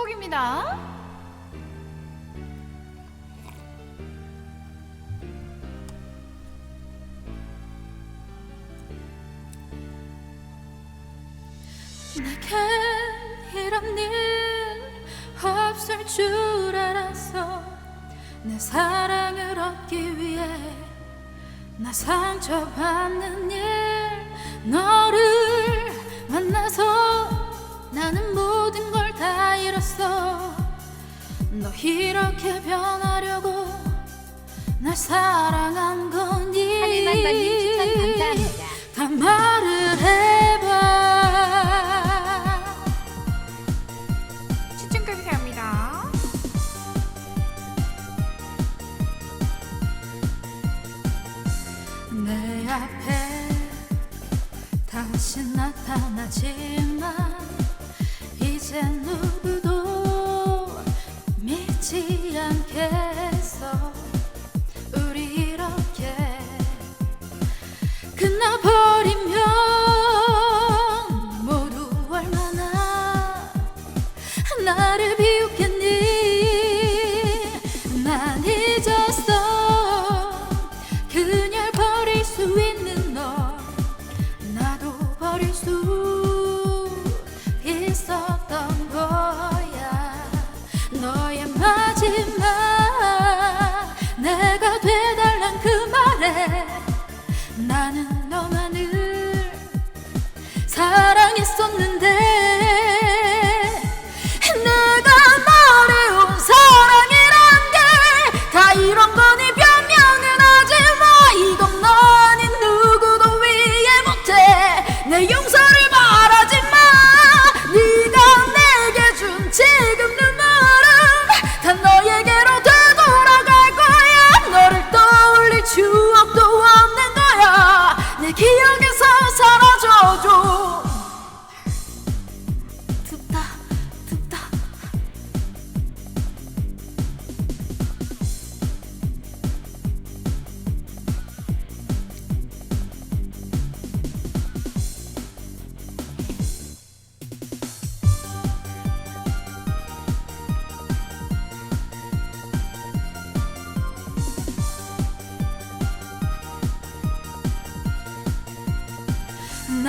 곡입니다. 내겐 이런 일 없을 줄 알았어 내 사랑을 얻기 위해 나 상처받는 일 너를 만나서 나는 모든 걸 다 잃었어 너 이렇게 변하려고 날 사랑한 거니 하늘만만님 추천 감사합니다. 다 말을 해봐 추천 감사합니다. 내 앞에 다시 나타나지만 이제 누구도 믿지 않겠어. 우리 이렇게 끝나버리면 모두 얼마나 나를 나는 너만을 사랑했었는데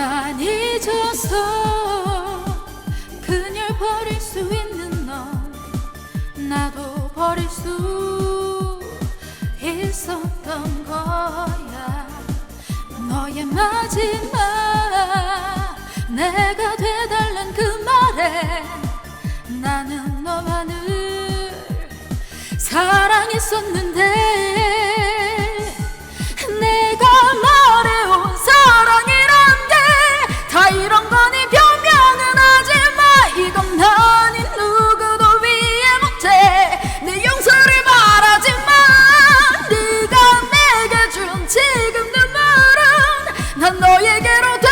난 잊었어 그녀 버릴 수 있는 넌 나도 버릴 수 있었던 거야. 너의 마지막 내가 되달란 그 말에 나는 너만을 사랑했었는데 너에게로